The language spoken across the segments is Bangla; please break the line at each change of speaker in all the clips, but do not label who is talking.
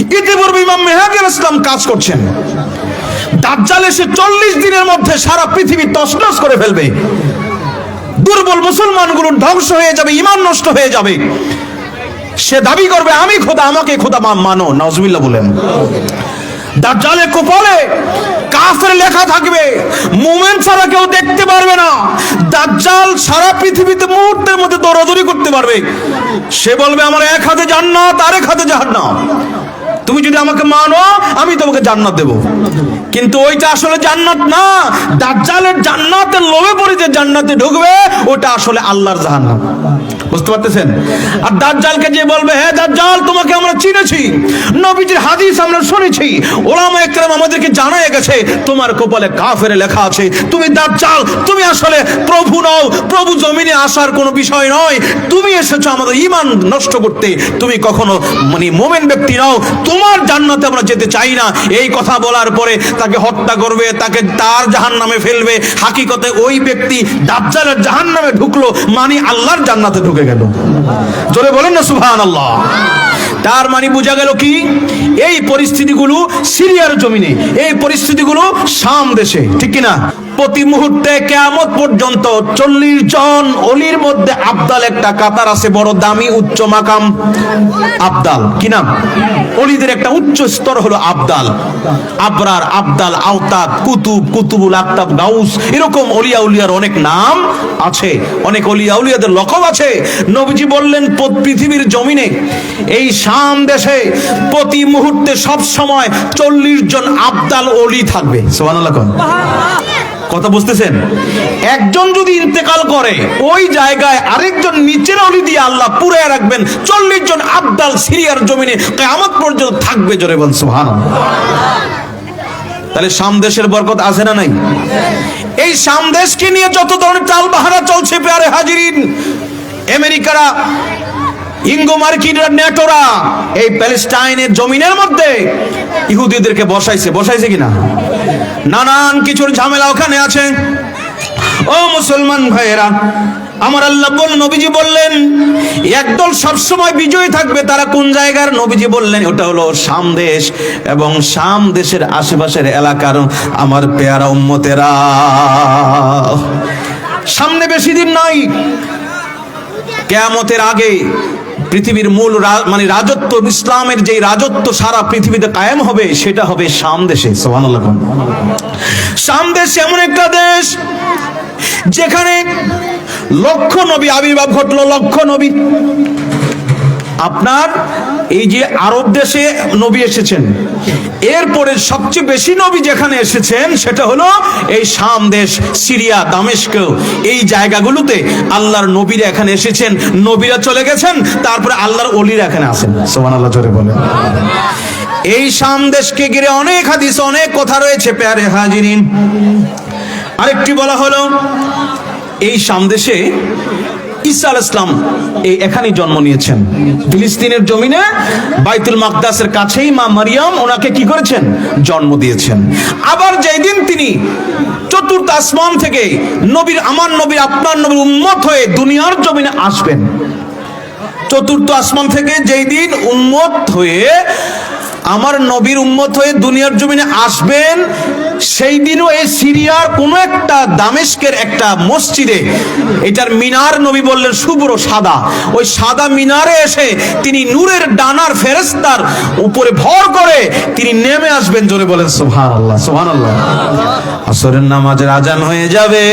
ইতিপূর্বে ইমাম মেহাদির ইসলাম কাজ করছেন। দাজ্জাল এসে চল্লিশ দিনের মধ্যে সারা পৃথিবী তছনছ করে ফেলবে। দুর্বল মুসলমানগুলো ধ্বংস হয়ে যাবে, ইমান নষ্ট হয়ে যাবে। সে দাবি করবে, আমি খোদা, আমাকে খোদা মানো। নজমিল্লা বলেন। দাজ্জালের কপালে কাফের লেখা থাকবে, মুমেন ছাড়া কেউ দেখতে পারবে না। দাজ্জাল সারা পৃথিবীতে মুহূর্তের মধ্যে দৌড়াদৌড়ি করতে পারবে। সে বলবে, আমার এক হাতে জান্নাত আর এক হাতে জাহান্নাম। তুমি যদি আমাকে মানো, আমি তোমাকে জান্নাত দেব। কিন্তু ওইটা আসলে জান্নাত না। দাজ্জালের জান্নাতের লোভে পড়ে যে জান্নাতে ঢুকবে, ওটা আসলে আল্লাহর জাহান্নাম। বুঝতে পারতেছেন? আর দাজ্জালকে যে বলবে হ্যাঁ দাজ্জাল, তোমাকে আমরা চিনেছি। নবীজির হাদিস আমরা শুনেছি। ওলামা একরাম আমাদেরকে জানায় গেছে, তোমার কপালে কাফেরে লেখা আছে। তুমি দাজ্জাল, তুমি আসলে প্রভু নও। প্রভু জমিনে আসার কোনো বিষয় নয়। তুমি এসেছ আমাদের ইমান নষ্ট করতে। তুমি কখনো মানে মোমেন ব্যক্তি নও। তোমার জান্নাতে আমরা যেতে চাই না। এই কথা বলার পরে তাকে হত্যা করবে, তাকে তার জাহান নামে ফেলবে। হাকিকতে ওই ব্যক্তি দাজ্জালের জাহান নামে ঢুকলো মানে আল্লাহর জান্নাতে ঢুকে গেল। জোরে বলেন না সুবহান আল্লাহ তার মানে বোঝা গেল কি? এই পরিস্থিতিগুলো সিরিয়ার জমিনে, এই পরিস্থিতিগুলো শাম দেশে, ঠিক কিনা? প্রতি মুহূর্তে কেয়ামত পর্যন্ত চল্লিশ জন অলির মধ্যে আবদাল একটা কাতার আছে, বড় দামি উচ্চ মাকাম আবদাল। কি নাম? অলিদের একটা উচ্চ স্তর হলো আবদাল। আবরার, আবদাল, আওতাদ, কুতুব, কুতুবুল আক্তাব, গাউস, এরকম অলিয়া উলিয়ার অনেক নাম আছে, অনেক অলিয়া উলিয়াদের লকব আছে। নবীজি বললেন পৃথিবীর জমিনে, এই শাম দেশে প্রতি মুহূর্তে সব সময় চল্লিশ জন আবদাল অলি থাকবে। সোহানুল্লাহ কথা বুঝতেছেন? একজন যদি ইন্তেকাল করে, ওই জায়গায় আরেকজন নিচের অলি দিয়ে আল্লাহ পুরে রাখবেন, চল্লিশ জন আবদাল সিরিয়ার জমিনে কেয়ামত পর্যন্ত থাকবে জোরে বল সুহান তাহলে সামদেশের বরকত আছে না নাই? এই সামদেশকে নিয়ে যত ধরনের টাল বাহারা চলছে পেয়ারে হাজিরিন, আমেরিকারা ইঙ্গো মার্কিনরা নেটোরা এই প্যালেস্টাইনের জমিনের মধ্যে ইহুদিদেরকে বসাইছে। বসাইছে কিনা? নানান কিছুর ঝামেলা ওখানে আছে। ও মুসলমান ভাইয়েরা, আমার আল্লাহ বল নবীজি বললেন, একদল সবসময় বিজয়ী থাকবে, তারা কোন জায়গার? নবীজি বললেন, ওটা হলো শাম দেশ এবং শাম দেশের আশেপাশের এলাকার আমার পেয়ারা উম্মতেরা। সামনে বেশি দিন নাই। কেয়ামতের আগে পৃথিবীর মূল মানে রাজত্ব, ইসলামের যে রাজত্ব সারা পৃথিবীতে কায়েম হবে, সেটা হবে শাম দেশে শাম দেশ এমন একটা দেশ যেখানে লক্ষ নবী আবির্ভাব ঘটলো, লক্ষ নবী আপনার এই যে আরব দেশে নবী এসেছেন, এরপরে সবচেয়ে বেশি নবী যেখানে এসেছেন সেটা হলো এই শাম দেশ, সিরিয়া, দামেস্ক, এই জায়গাগুলোতে আল্লাহর নবীরা এখানে এসেছেন, নবীরা চলে গেছেন, তারপরে আল্লাহর অলিরা এখানে আসেন সোমান আল্লাহ জোরে বলেন। এই শাম দেশকে ঘিরে অনেক হাদিস, অনেক কথা রয়েছে, প্যারে হাজিরিন। আরেকটি বলা হলো, এই সামদেশে ঈসা ইসলাম এই এখানেই জন্ম নিয়েছেন। ফিলিস্তিনের জমিনে বাইতুল মাকদাসের কাছেই মা মারিয়াম ওনাকে কি করেছেন? জন্ম দিয়েছেন। আবার যেই দিন তিনি চতুর্থ আসমান থেকে নবীর, আমার নবীর, আপনার নবীর উম্মত হয়ে দুনিয়ার জমিনে আসবেন। চতুর্থ আসমান থেকে যেই দিন উন্মত হয়ে আমার নবীর উম্মত হয়ে দুনিয়ার জমিনে আসবেন, সেই দিনও এই সিরিয়ার কোনো একটা দামেস্কের একটা মসজিদে। এটার মিনার নবী বললেন শুভ্র সাদা। ওই সাদা মিনারে এসে তিনি নূরের ডানার ফেরেস্তার উপরে ভর করে তিনি নেমে আসবেন, জোরে বলেন সোহান আল্লাহ সোহান আল্লাহ আসরের নামাজের আজান হয়ে যাবে,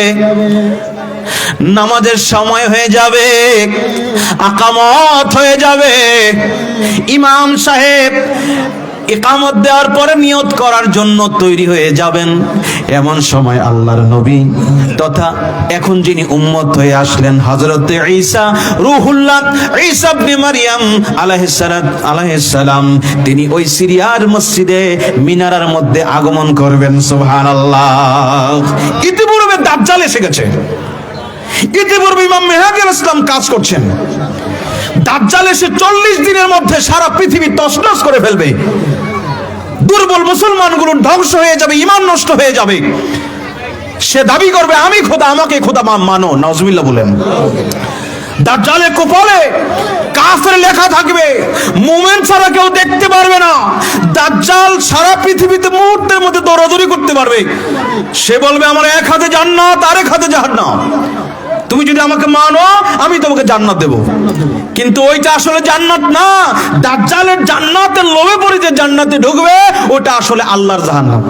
নামাজের সময় হয়ে যাবে, আকামত হয়ে যাবে। ইমাম সাহেব একামত দেওয়ার পরে নিয়ত করার জন্য তৈরি হয়ে যাবেন। এমন সময় আল্লাহর নবী তথা এখন যিনি উম্মত হয়ে আসলেন হযরত ঈসা রুহুল্লাহ ঈসা ইবনে মারইয়াম আলাইহিস সালাত, আলাইহিস সালাম, তিনি ওই সিরিয়ার মসজিদে মিনারার মধ্যে আগমন করবেন, সুবহানাল্লাহ। ইতিপূর্বে দাজ্জাল এসে গেছে। ইতিপূর্বে ইমাম মেহাদির ইসলাম কাজ করছেন। দাজ্জাল এসে চল্লিশ দিনের মধ্যে সারা পৃথিবী তছনছ করে ফেলবে। দুর্বল মুসলমানগুলো ধ্বংস হয়ে যাবে, ইমান নষ্ট হয়ে যাবে। সে দাবি করবে, আমি খোদা, আমাকে খোদা মানো। নজমিল্লা বলেন। দাজ্জালের কপালে কাফের লেখা থাকবে, মুমেন ছাড়া কেউ দেখতে পারবে না। পৃথিবীতে মুহূর্তের মধ্যে দৌড়াদৌড়ি করতে পারবে। সে বলবে, আমার এক হাতে জান্নাত আর এক হাতে জাহান্নাম। তুমি যদি আমাকে মানো, আমি তোমাকে জান্নাত দেব। কিন্তু ওইটা আসলে জান্নাত না। দাজ্জালের জান্নাতের লোভে পড়ে যে জান্নাতে ঢুকবে, ওটা আসলে আল্লাহর জাহান্নাম।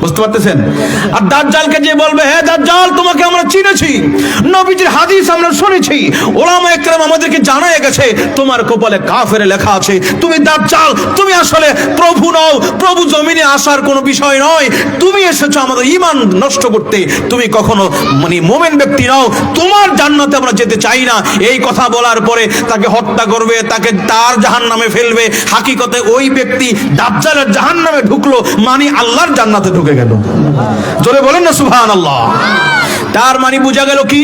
বুঝতে পারতেছেন? আর দাজ্জালকে যে বলবে হ্যাঁ দাজ্জাল, তোমাকে আমরা চিনেছি। নবীজির হাদিস আমরা শুনেছি। ওলামা একরাম আমাদেরকে জানায় গেছে, তোমার কপালে কাফেরে লেখা আছে। তুমি দাজ্জাল, তুমি আসলে প্রভু নও, প্রভু জমিনে আসার কোনো বিষয় নয়। তুমি এসেছ আমাদের ইমান নষ্ট করতে। তুমি কখনো মানে মোমেন ব্যক্তি নও। তোমার জান্নাতে আমরা যেতে চাই না। এই কথা বলার পরে তাকে হত্যা করবে, তাকে তার জাহান নামে ফেলবে। হাকিকতে ওই ব্যক্তি দাজ্জালের জাহান নামে ঢুকলো মানে আল্লাহর জান্নাতে ঢুকে গেল। জোরে বলেন না সুবহান আল্লাহ তার মানে বোঝা গেল কি?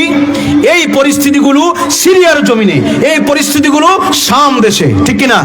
এই পরিস্থিতিগুলো সিরিয়ার জমিনে, এই পরিস্থিতিগুলো শাম দেশে, ঠিক কিনা?